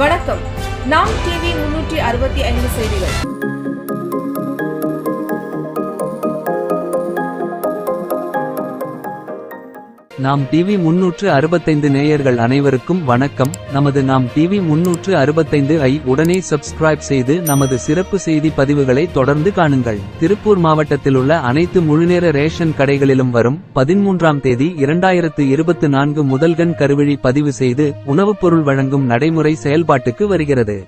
வணக்கம். நாம் டிவி முன்னூற்றி அறுபத்தி ஐந்து செய்திகள். நாம் டிவி முன்னூற்று அறுபத்தைந்து நேயர்கள் அனைவருக்கும் வணக்கம். நமது நாம் டிவி முன்னூற்று அறுபத்தைந்து ஐ உடனே சப்ஸ்கிரைப் செய்து நமது சிறப்பு செய்தி பதிவுகளை தொடர்ந்து காணுங்கள். திருப்பூர் மாவட்டத்திலுள்ள அனைத்து முழுநேர ரேஷன் கடைகளிலும் வரும் பதிமூன்றாம் தேதி இரண்டாயிரத்து இருபத்து நான்கு முதல்கண் கருவழி பதிவு செய்து உணவுப் பொருள் வழங்கும் நடைமுறை செயல்பாட்டுக்கு வருகிறது.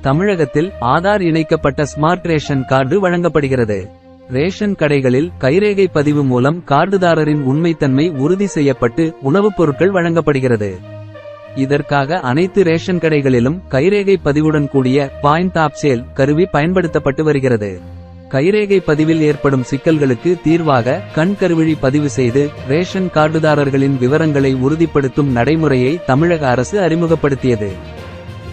தமிழகத்தில் ஆதார் இணைக்கப்பட்ட ஸ்மார்ட் ரேஷன் கார்டு வழங்கப்படுகிறது. ரேஷன் கடைகளில் கைரேகை பதிவு மூலம் கார்டுதாரரின் உண்மைத்தன்மை உறுதி செய்யப்பட்டு உணவுப் பொருட்கள் வழங்கப்படுகிறது. இதற்காக அனைத்து ரேஷன் கடைகளிலும் கைரேகை பதிவுடன் கூடிய பாயிண்ட் ஆப் சேல் கருவி பயன்படுத்தப்பட்டு வருகிறது. கைரேகை பதிவில் ஏற்படும் சிக்கல்களுக்கு தீர்வாக கண் கருவிழி பதிவு செய்து ரேஷன் கார்டுதாரர்களின் விவரங்களை உறுதிப்படுத்தும் நடைமுறையை தமிழக அரசு அறிமுகப்படுத்தியது.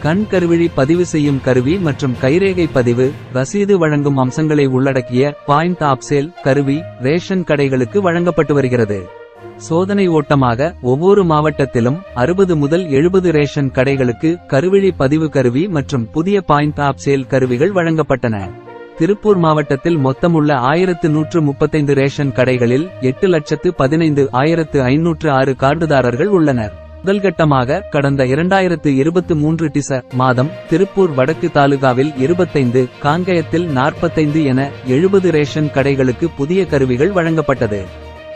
கண் கருவிழி பதிவு செய்யும் கருவி மற்றும் கைரேகை பதிவு ரசீது வழங்கும் அம்சங்களை உள்ளடக்கிய பாயிண்ட் ஆப்சேல் கருவி ரேஷன் கடைகளுக்கு வழங்கப்பட்டு வருகிறது. சோதனை ஓட்டமாக ஒவ்வொரு மாவட்டத்திலும் அறுபது முதல் எழுபது ரேஷன் கடைகளுக்கு கருவிழி பதிவு கருவி மற்றும் புதிய பாயிண்ட் ஆப் சேல் கருவிகள் வழங்கப்பட்டன. திருப்பூர் மாவட்டத்தில் மொத்தமுள்ள ஆயிரத்து நூற்று முப்பத்தைந்து ரேஷன் கடைகளில் எட்டு லட்சத்து பதினைந்து ஆயிரத்து ஐநூற்று ஆறு கார்டுதாரர்கள் உள்ளனர். முதல்கட்டமாக கடந்த இரண்டாயிரத்து இருபத்து மூன்று டிச மாதம் திருப்பூர் வடக்கு தாலுகாவில் இருபத்தைந்து காங்கயத்தில் நாற்பத்தைந்து என எழுபது ரேஷன் கடைகளுக்கு புதிய கருவிகள் வழங்கப்பட்டது.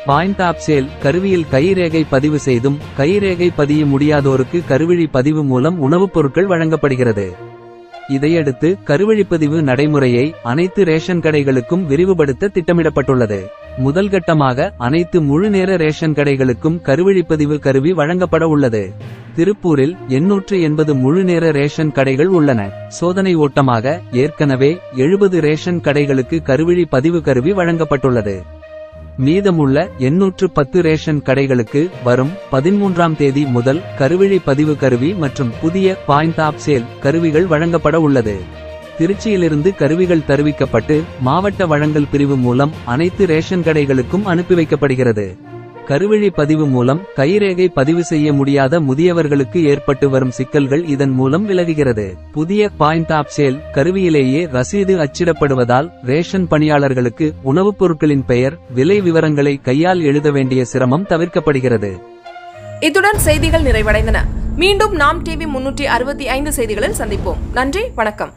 பாயிண்ட் ஆப் சேல் கருவியில் கைரேகை பதிவு செய்தும் கைரேகை பதிய முடியாதோருக்கு கருவிழி பதிவு மூலம் உணவுப் பொருட்கள் வழங்கப்படுகிறது. இதையடுத்து கருவழிப்பதிவு நடைமுறையை அனைத்து ரேஷன் கடைகளுக்கும் விரிவுபடுத்த திட்டமிடப்பட்டுள்ளது. முதல் கட்டமாக அனைத்து முழுநேர ரேஷன் கடைகளுக்கும் கருவழிப்பதிவு கருவி வழங்கப்பட உள்ளது. திருப்பூரில் எண்ணூற்று எண்பது முழுநேர ரேஷன் கடைகள் உள்ளன. சோதனை ஓட்டமாக ஏற்கனவே எழுபது ரேஷன் கடைகளுக்கு கருவிழி பதிவு கருவி வழங்கப்பட்டுள்ளது. மீதமுள்ள எண்ணூற்று பத்து ரேஷன் கடைகளுக்கு வரும் பதிமூன்றாம் தேதி முதல் கருவிழி பதிவு கருவி மற்றும் புதிய பாயிண்ட் ஆப் சேல் கருவிகள் வழங்கப்பட உள்ளது. திருச்சியிலிருந்து கருவிகள் தருவிக்கப்பட்டு மாவட்ட வழங்கல் பிரிவு மூலம் அனைத்து ரேஷன் கடைகளுக்கும் அனுப்பி வைக்கப்படுகிறது. கருவிழி பதிவு மூலம் கைரேகை பதிவு செய்ய முடியாத முதியவர்களுக்கு ஏற்பட்டு வரும் சிக்கல்கள் இதன் மூலம் விலகுகிறது. புதிய பாயிண்ட் ஆப் சேல் கருவியிலேயே ரசீது அச்சிடப்படுவதால் ரேஷன் பணியாளர்களுக்கு உணவுப் பொருட்களின் பெயர் விலை விவரங்களை கையால் எழுத வேண்டிய சிரமம் தவிர்க்கப்படுகிறது. இத்துடன் செய்திகள் நிறைவடைந்தன. மீண்டும் நாம் டிவி முன்னூற்றி அறுபத்தி ஐந்து செய்திகளில் சந்திப்போம். நன்றி வணக்கம்.